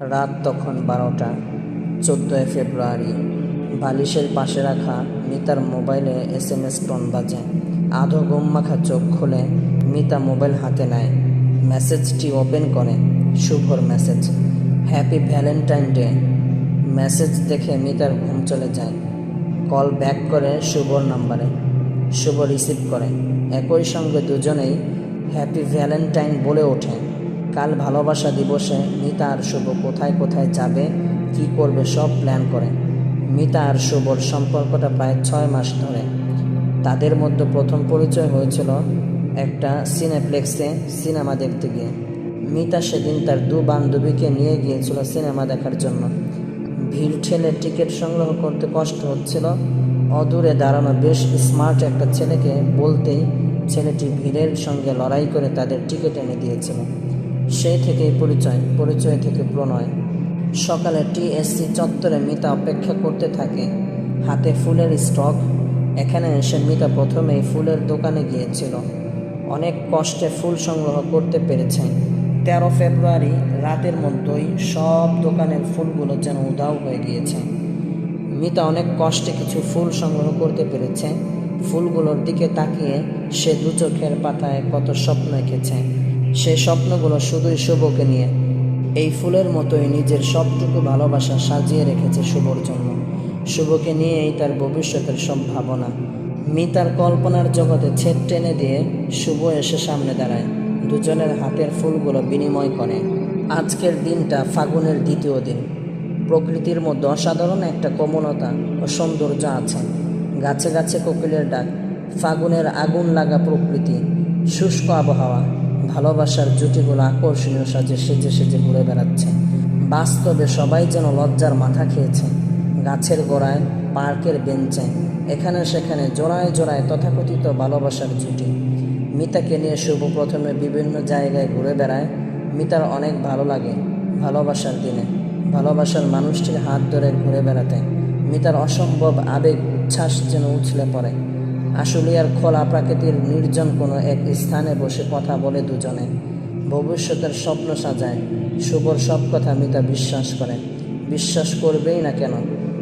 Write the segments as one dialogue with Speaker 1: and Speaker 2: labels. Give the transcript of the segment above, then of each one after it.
Speaker 1: রাত তখন বারোটা, চোদ্দোই ফেব্রুয়ারি। বালিশের পাশে রাখা মিতার মোবাইলে এস এম এস টোন বাজে। আধো ঘুম মাখা চোখ খুলে মিতা মোবাইল হাতে নেয়। মেসেজটি ওপেন করে, শুভর message. Happy Valentine day. Message দেখে মিতার ঘুম চলে যায়। কল ব্যাক করে শুভর নাম্বারে। শুভ রিসিভ করে। একই সঙ্গে দুজনেই হ্যাপি ভ্যালেন্টাইন বলে ওঠে। কাল ভালোবাসা দিবসে মিতা আর শুভ কোথায় কোথায় যাবে, কি করবে সব প্ল্যান করে। মিতা আর শুভর সম্পর্কটা প্রায় ছয় মাস ধরে। তাদের মধ্যে প্রথম পরিচয় হয়েছিল একটা সিনেপ্লেক্সে সিনেমা দেখতে গিয়ে। মিতা সেদিন তার দু বান্ধবীকে নিয়ে গিয়েছিল সিনেমা দেখার জন্য। ভিড় ঠেলে টিকিট সংগ্রহ করতে কষ্ট হচ্ছিল। অদূরে দাঁড়ানো বেশ স্মার্ট একটা ছেলেকে বলতেই ছেলেটি ভিড়ের সঙ্গে লড়াই করে তাদের টিকিট এনে দিয়েছিল। সেই থেকেই পরিচয় পরিচয় থেকে প্রণয়। সকালে টিএসসি চত্বরে মিতা অপেক্ষা করতে থাকে। হাতে ফুলের স্টক। এখানে এসে মিতা প্রথমেই ফুলের দোকানে গিয়েছিল। অনেক কষ্টে ফুল সংগ্রহ করতে পেরেছে। তেরো ফেব্রুয়ারি রাতের মধ্যেই সব দোকানের ফুলগুলো যেন উদাও হয়ে গিয়েছে। মিতা অনেক কষ্টে কিছু ফুল সংগ্রহ করতে পেরেছে। ফুলগুলোর দিকে তাকিয়ে সে দু চোখের পাতায় কত স্বপ্ন এঁকেছে। সেই স্বপ্নগুলো শুধুই শুভকে নিয়ে। এই ফুলের মতোই নিজের সবটুকু ভালোবাসা সাজিয়ে রেখেছে শুভর জন্য। শুভকে নিয়েই তার ভবিষ্যতের সব ভাবনা মিতার কল্পনার জগতে ছেদ টেনে দিয়ে শুভ এসে সামনে দাঁড়ায়। দুজনের হাতের ফুলগুলো বিনিময় করে। আজকের দিনটা ফাগুনের দ্বিতীয় দিন। প্রকৃতির মধ্যে অসাধারণ একটা কোমলতা ও সৌন্দর্য আছে। গাছে গাছে কোকিলের ডাক, ফাগুনের আগুন লাগা প্রকৃতি, শুষ্ক আবহাওয়া ভালোবাসার জুটিগুলো আকর্ষণীয় সাজে সেজে সেজে ঘুরে বেড়াচ্ছে। বাস্তবে সবাই যেন লজ্জার মাথা খেয়েছে। গাছের গোড়ায়, পার্কের বেঞ্চে, এখানে সেখানে জোড়ায় জোড়ায় তথাকথিত ভালোবাসার জুটি। মিতাকে নিয়ে শুভ প্রথমে বিভিন্ন জায়গায় ঘুরে বেড়ায়। মিতার অনেক ভালো লাগে ভালোবাসার দিনে। ভালোবাসার মানুষটির হাত ধরে ঘুরে বেড়াতে। মিতার অসম্ভব আবেগ, উচ্ছ্বাস যেন উছলে পড়ে। আশুলিয়ার খোলা প্রাকৃতির নির্জন কোনো এক স্থানে বসে কথা বলে দুজনে। ভবিষ্যতের স্বপ্ন সাজায়। শুভর সব কথা মিতা বিশ্বাস করে। বিশ্বাস করবেই না কেন?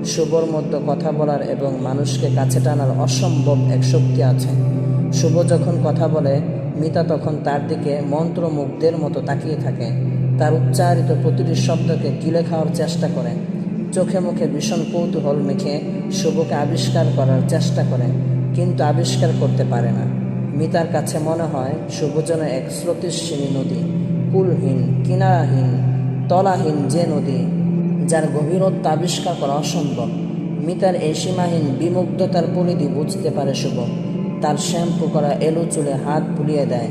Speaker 1: শুভর মধ্যে কথা বলার এবং মানুষকে কাছে টানার অসম্ভব এক শক্তি আছে। শুভ যখন কথা বলে, মিতা তখন তার দিকে মন্ত্রমুগ্ধের মতো তাকিয়ে থাকে। তার উচ্চারিত প্রতিটি শব্দকে গিলে খাওয়ার চেষ্টা করে। চোখে মুখে ভীষণ কৌতূহল মেখে শুভকে আবিষ্কার করার চেষ্টা করে। কিন্তু আবিষ্কার করতে পারে না। মিতার কাছে মনে হয় শুভ এক স্রোতিস্বিনী নদী, কুলহীন, কিনারাহীন, তলাহীন যে নদী, যার গভীরত্ব আবিষ্কার করা অসম্ভব। মিতার এই সীমাহীন বিমুগ্ধতার পরিধি বুঝতে পারে শুভ। তার শ্যাম্পু করা এলো চুলে হাত বুলিয়ে দেয়।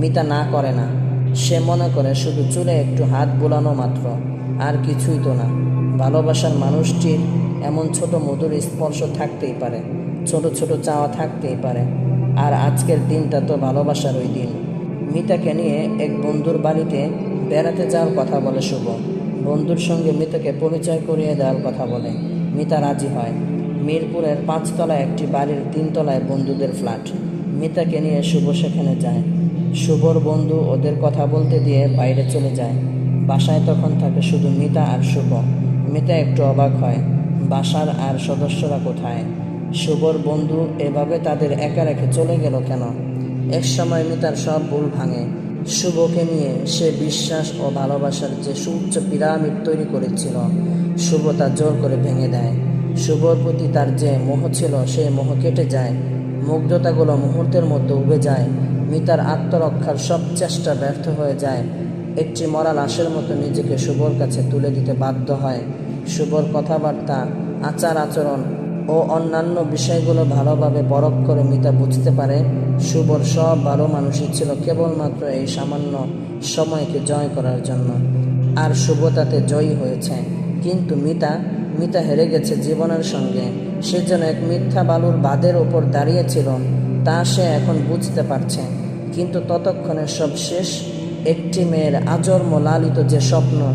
Speaker 1: মিতা না করে না। সে মনে করে শুধু চুলে একটু হাত বুলানো মাত্র, আর কিছুই তো না। ভালোবাসার মানুষটির এমন ছোট মধুর স্পর্শ থাকতেই পারে। ছোট ছোট চাওয়া থাকতেই পারে। আর আজকের দিনটা তো ভালোবাসার ওই দিন। মিতাকে নিয়ে এক বন্ধুর বাড়িতে বেড়াতে যাওয়ার কথা বলে শুভ। বন্ধুর সঙ্গে মিতাকে পরিচয় করিয়ে দেওয়ার কথা বলে। মিতা রাজি হয়। মিরপুরের পাঁচতলায় একটি বাড়ির তিনতলায় বন্ধুদের ফ্ল্যাট। মিতাকে নিয়ে শুভ সেখানে যায়। শুভর বন্ধু ওদের কথা বলতে দিয়ে বাইরে চলে যায়। বাসায় তখন থাকে শুধু মিতা আর শুভ। মিতা একটু অবাক হয়। বাসার আর সদস্যরা কোথায়? শুভর বন্ধু, এভাবে তাদের একা রেখে চলে গেল কেন? এক সময় মিতার সব ভুল ভাঙে। শুভকে নিয়ে সে বিশ্বাস ও ভালোবাসার যে সুউচ্চ পিরামিড তৈরি করেছিল, শুভ তা জোর করে ভেঙে দেয়। শুভর প্রতি তার যে মোহ ছিল, সেই মোহ কেটে যায়। মুগ্ধতাগুলো মুহূর্তের মধ্যে উবে যায়। মিতার আত্মরক্ষার সব চেষ্টা ব্যর্থ হয়ে যায়। একটি মরা লাশের মতো নিজেকে শুভর কাছে তুলে দিতে বাধ্য হয়। শুভর কথাবার্তা আচার আচরণ ও অন্যান্য বিষয়গুলো ভালোভাবে পরখ করে মিতা বুঝতে পারে শুভর সব ভালো মানুষই ছিল, কেবলমাত্র এই সামান্য সময়কে জয় করার জন্য। আর শুভ তাতে জয়ী হয়েছে। কিন্তু মিতা মিতা হেরে গেছে জীবনের সঙ্গে। সে যেন এক মিথ্যা বালুর বাঁধের ওপর দাঁড়িয়েছিল তা সে এখন বুঝতে পারছে। কিন্তু ততক্ষণে সব শেষ। একটি মেয়ের আজন্ম লালিত যে স্বপ্ন,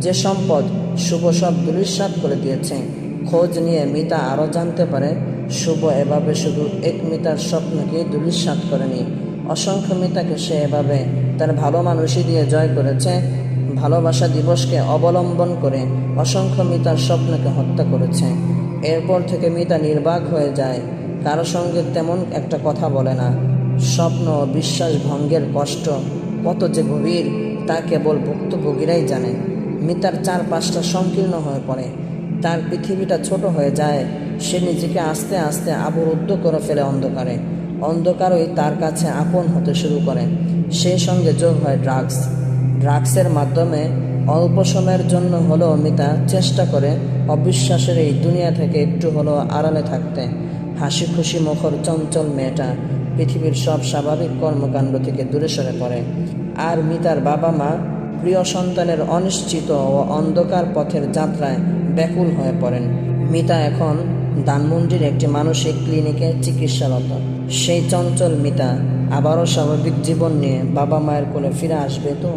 Speaker 1: যে সম্পদ, শুভ সব দুলিশ্বাত করে দিয়েছে। খোঁজ নিয়ে মিতা আরও জানতে পারে শুভ এভাবে শুধু এক মিতার স্বপ্নকে দুলিশ্বাত করেনি। অসংখ্য মিতাকে সে এভাবে তার ভালো মানুষই দিয়ে জয় করেছে, ভালোবাসা দিবসকে অবলম্বন করে অসংখ্য মিতার স্বপ্নকে হত্যা করেছে। এরপর থেকে মিতা নির্বাক হয়ে যায়, কারও সঙ্গে তেমন একটা কথা বলে না। স্বপ্ন ও বিশ্বাস ভঙ্গের কষ্ট কত যে গভীর, তা কেবল ভুক্তভোগীরাই জানে। মিতার চারপাশটা সংকীর্ণ হয়ে পড়ে। তার পৃথিবীটা ছোট হয়ে যায়, সে নিজেকে আস্তে আস্তে আবরুদ্ধ করে ফেলে অন্ধকারে। অন্ধকারই তার কাছে আপন হতে শুরু করে। সেই সঙ্গে যোগ হয় ড্রাগস। ড্রাগসের মাধ্যমে অল্প সময়ের জন্য হলেও মিতা চেষ্টা করে অবিশ্বাসের এই দুনিয়া থেকে একটু হলেও আড়ালে থাকতে। হাসি খুশি মুখর চঞ্চল মেয়েটা পৃথিবীর সব স্বাভাবিক কর্মকাণ্ড থেকে দূরে সরে পড়ে। আর মিতার বাবা মা প্রিয় সন্তানের অনিশ্চিত ও অন্ধকার পথের যাত্রায় ব্যাকুল হয়ে পড়েন। মিতা এখন দানমন্ডির একটি মানসিক ক্লিনিকে চিকিৎসারত। সেই চঞ্চল মিতা আবারও স্বাভাবিক জীবন নিয়ে বাবা মায়ের কোলে ফিরে আসবে তো?